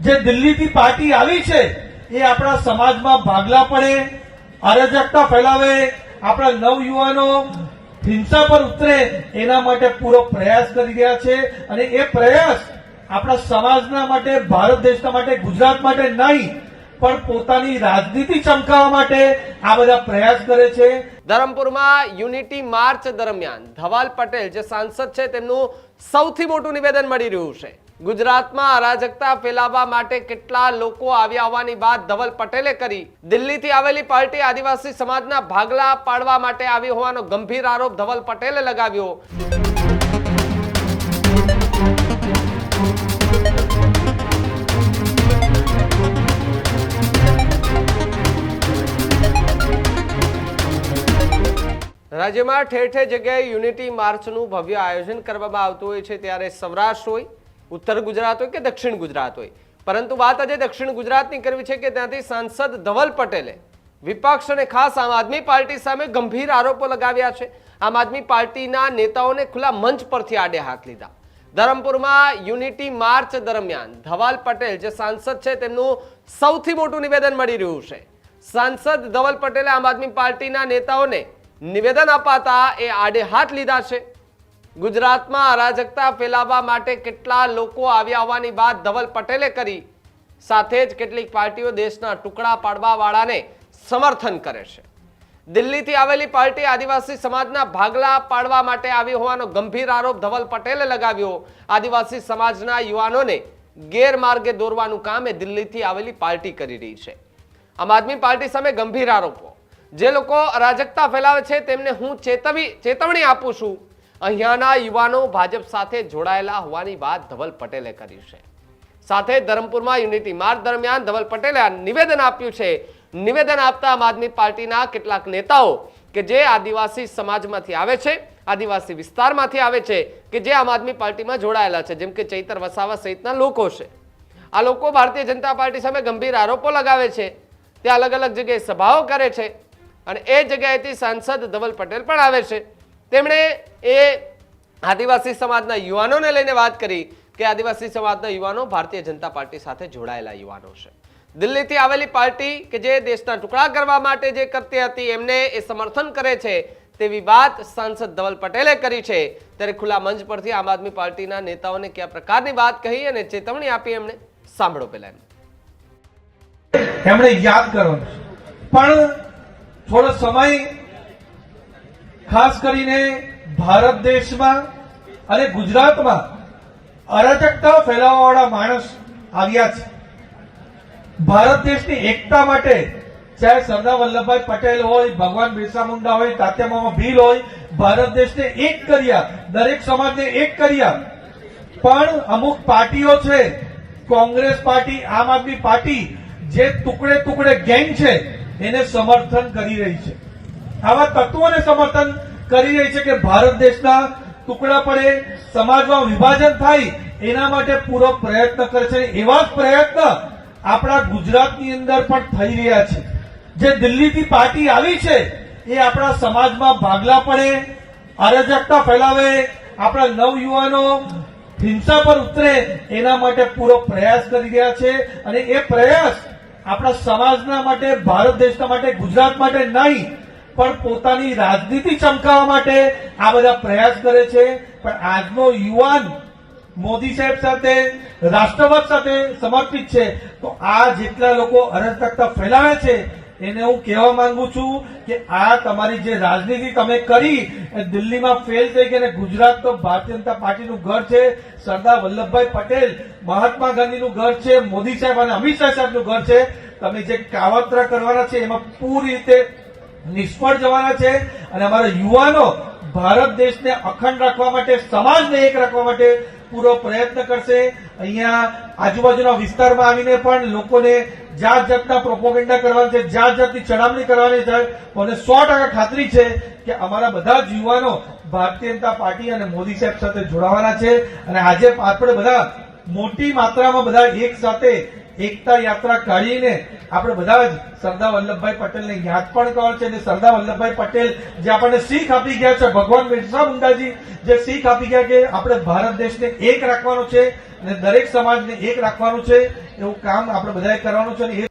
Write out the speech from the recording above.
જે દિલ્હીથી પાર્ટી આવી છે, એ આપણા સમાજમાં ભાગલા પડે, અરાજકતા ફેલાવે, આપણા નવયુવાનો હિંસા પર ઉતરે, એના માટે પૂરો પ્રયાસ કરી રહ્યા છે અને એ પ્રયાસ આપણા સમાજના માટે, ભારત દેશના માટે, ગુજરાત માટે નહીં, પણ પોતાની રાજનીતિ ચમકાવવા માટે આ બધા પ્રયાસ કરે છે. ધરમપુરમાં યુનિટી માર્ચ દરમિયાન ધવાલ પટેલ, જે સાંસદ છે, તેમનું સૌથી મોટું નિવેદન મળી રહ્યું છે. ગુજરાતમાં અરાજકતા ફેલાવવા માટે કેટલા લોકો આવ્યા હોવાની વાત ધવલ પટેલે કરી. દિલ્હીથી આવેલી પાર્ટી આદિવાસી સમાજના ભાગલા પાડવા માટે આવી હોવાનો ગંભીર આરોપ ધવલ પટેલે લગાવ્યો. રાજ્યમાં ઠેર ઠેર જગ્યાએ યુનિટી માર્ચનું ભવ્ય આયોજન કરવામાં આવતું હોય છે, ત્યારે સૌરાષ્ટ્ર હોય ઉત્તર ગુજરાત હોય કે દક્ષિણ ગુજરાત હોય? પરંતુ વાત આજે દક્ષિણ ગુજરાતની કરવી છે કે ત્યાંથી સાંસદ ધવલ પટેલે વિપક્ષ અને ખાસ આમ આદમી પાર્ટી સામે ગંભીર આરોપો લગાવ્યા છે. આમ આદમી પાર્ટીના નેતાઓને ખુલ્લા મંચ પરથી આડે હાથ લીધા. ધરમપુરમાં યુનિટી માર્ચ દરમિયાન ધવાલ પટેલ, જે સાંસદ છે, તેમનું સૌથી મોટું નિવેદન મળી રહ્યું છે. સાંસદ ધવલ પટેલે આમ આદમી પાર્ટીના નેતાઓને નિવેદન અપાતા એ આડે હાથ લીધા છે. ગુજરાતમાં અરાજકતા ફેલાવવા માટે કેટલા લોકો આવ્યા હોવાની વાત ધવલ પટેલે કરી. સાથે જ કેટલીક પાર્ટીઓ દેશના ટુકડા પાડવા વાળાને સમર્થન કરે છે. દિલ્હીથી આવેલી પાર્ટી આદિવાસી સમાજના ભાગલા પાડવા માટે આવી હોવાનો ગંભીર આરોપ ધવલ પટેલે લગાવ્યો. આદિવાસી સમાજના યુવાનોને ગેરમાર્ગે દોરવાનું કામ એ દિલ્હીથી આવેલી પાર્ટી કરી રહી છે. આમ આદમી પાર્ટી સામે ગંભીર આરોપો. જે લોકો અરાજકતા ફેલાવે છે તેમને હું ચેતવી, ચેતવણી આપું છું. અહીંયાના યુવાનો ભાજપ સાથે જોડાયેલા હોવાની વાત ધવલ પટેલે કરી છે. સાથે ધરમપુરમાં યુનિટી માર્ચ દરમિયાન ધવલ પટેલે નિવેદન આપ્યું છે. નિવેદન આપતા આમ આદમી પાર્ટીના કેટલાક નેતાઓ કે જે આદિવાસી સમાજમાંથી આવે છે, આદિવાસી વિસ્તારમાંથી આવે છે, કે જે આમ આદમી પાર્ટીમાં જોડાયેલા છે, જેમ કે ચૈતર વસાવા સહિતના લોકો છે. આ લોકો ભારતીય જનતા પાર્ટી સામે ગંભીર આરોપો લગાવે છે. તે અલગ અલગ જગ્યાએ સભાઓ કરે છે અને એ જગ્યાએથી સાંસદ ધવલ પટેલ પણ આવે છે. તેમણે એ આદિવાસી સમાજના યુવાનોને લઈને વાત કરી કે આદિવાસી સમાજના યુવાનો ભારતીય જનતા પાર્ટી સાથે જોડાયેલા યુવાનો છે. દિલ્હીથી આવેલી પાર્ટી કે જે દેશના ટુકડા કરવા માટે જે કરતી હતી, એમને એ સમર્થન કરે છે તેવી વાત સાંસદ ધવલ પટેલે કરી છે. ત્યારે ખુલ્લા મંચ પરથી આમ આદમી પાર્ટીના નેતાઓને કયા પ્રકારની વાત કહી અને ચેતવણી આપી એમણે? સાંભળો પેલા. એમણે યાદ કરવાનું પણ થોડો સમય ખાસ કરીને ભારત દેશમાં અને ગુજરાતમાં અરાજકતા ફેલાવવાવાળા માણસ આવ્યા છે. ભારત દેશની એકતા માટે ચાહે સરદાર વલ્લભભાઈ પટેલ હોય, ભગવાન બિરસા મુંડા હોય, તાત્યામામા ભીલ હોય, ભારત દેશને એક કર્યા, દરેક સમાજને એક કર્યા. પણ અમુક પાર્ટીઓ છે, કોંગ્રેસ પાર્ટી, આમ આદમી પાર્ટી, જે ટુકડે ટુકડે ગેંગ છે, એને સમર્થન કરી રહી છે. આવા તત્વોને સમર્થન કરી રહી છે કે ભારત દેશના ટુકડા પડે, સમાજમાં વિભાજન થાય, એના માટે પૂરો પ્રયત્ન કરે છે એવા જ પ્રયત્ન આપણા ગુજરાતની અંદર પણ થઈ રહ્યા છે. જે દિલ્હીથી પાર્ટી આવી છે, એ આપણા સમાજમાં ભાગલા પડે, અરાજકતા ફેલાવે, આપણા નવયુવાનો હિંસા પર ઉતરે, એના માટે પૂરો પ્રયાસ કરી રહ્યા છે. અને એ પ્રયાસ આપણા સમાજના માટે, ભારત દેશના માટે, ગુજરાત માટે નહીં પણ પોતાની રાજનીતિ ચમકાવવા માટે આ બધા પ્રયાસ કરે છે. પણ આજનો યુવાન મોદી સાહેબ સાથે, રાષ્ટ્રવાદ સાથે સમર્પિત છે. તો આ જેટલા લોકો અરાજકતા ફેલાવે છે, એને હું કહેવા માંગુ છું કે આ તમારી જે રાજનીતિ તમે કરી દિલ્હીમાં ફેલ થઈ ગઈ અને ગુજરાત તો ભારતીય જનતા પાર્ટીનું ઘર છે. સરદાર વલ્લભભાઈ પટેલ, મહાત્મા ગાંધીનું ઘર છે. મોદી સાહેબ અને અમિત શાહ સાહેબનું ઘર છે. તમે જે કાવતરા કરવાના છે, એમાં પૂરી રીતે નિષ્ફળ જવાના છે અને અમારા યુવાનો ભારત દેશને અખંડ રાખવા માટે, સમાજને એક રાખવા માટે પૂરો પ્રયત્ન કરશે. અહીંયા આજુબાજુના વિસ્તારમાં આવીને પણ લોકોને જાત જાતના પ્રોપોગેન્ડા કરવાની છે જાત જાતની ચડામણી કરવાની છે મને સો ટકા ખાતરી છે કે અમારા બધા જ યુવાનો ભારતીય જનતા પાર્ટી અને મોદી સાહેબ સાથે જોડાવાના છે. અને આજે આપણે બધા મોટી માત્રામાં બધા એક સાથે એકતા યાત્રા કાઢીને આપણે બધા જ સરદાર વલ્લભભાઈ પટેલને યાદ પણ કરવાનું છે અને સરદાર વલ્લભભાઈ પટેલ જે આપણને શીખ આપી ગયા છે, ભગવાન બિરસા મુંડાજી જે શીખ આપી ગયા કે આપણે ભારત દેશને એક રાખવાનો છે અને દરેક સમાજને એક રાખવાનું છે, એવું કામ આપણે બધાએ કરવાનું છે અને